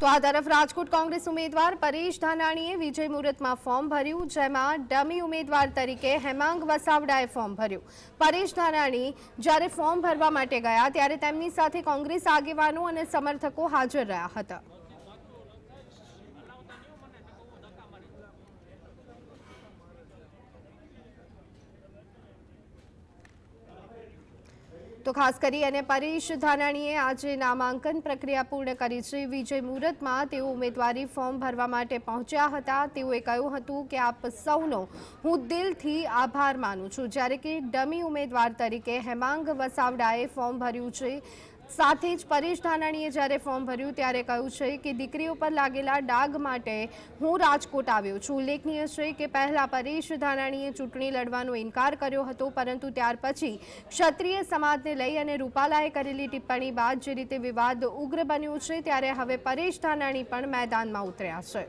તો આ તરફ રાજકોટ કોંગ્રેસ ઉમેદવાર પરેશ ધાનાણીએ વિજય મુહૂર્તમાં ફોર્મ ભર્યું, જેમાં ડમી ઉમેદવાર તરીકે હેમાંગ વસાવડાએ ફોર્મ ભર્યું. પરેશ ધાનાણી જ્યારે ફોર્મ ભરવા માટે ગયા, ત્યારે તેમની સાથે કોંગ્રેસ આગેવાનો અને સમર્થકો હાજર રહ્યા હતા. તો ખાસ કરી અને પરેશ ધાનાણીએ આજે નામાંકન પ્રક્રિયા પૂર્ણ કરી છે. વિજય મુહૂર્તમાં તેઓ ઉમેદવારી ફોર્મ ભરવા માટે પહોંચ્યા હતા. તેઓએ કહ્યું હતું કે આપ સૌનો હું દિલથી આભાર માનું છું. જ્યારે કે ડમી ઉમેદવાર તરીકે હેમાંગ વસાવડાએ ફોર્મ ભર્યું છે. સાથે જ પરેશ ધાનાણીએ જ્યારે ફોર્મ ભર્યું ત્યારે કહ્યું છે કે દીકરીઓ પર લાગેલા ડાઘ માટે હું રાજકોટ આવ્યો છું. ઉલ્લેખનીય છે કે પહેલા પરેશ ધાનાણીએ ચૂંટણી લડવાનો ઇનકાર કર્યો હતો, પરંતુ ત્યાર પછી ક્ષત્રિય સમાજને લઈ અને રૂપાલાએ કરેલી ટિપ્પણી બાદ જે રીતે વિવાદ ઉગ્ર બન્યો છે, ત્યારે હવે પરેશ ધાનાણી પણ મેદાનમાં ઉતર્યા છે.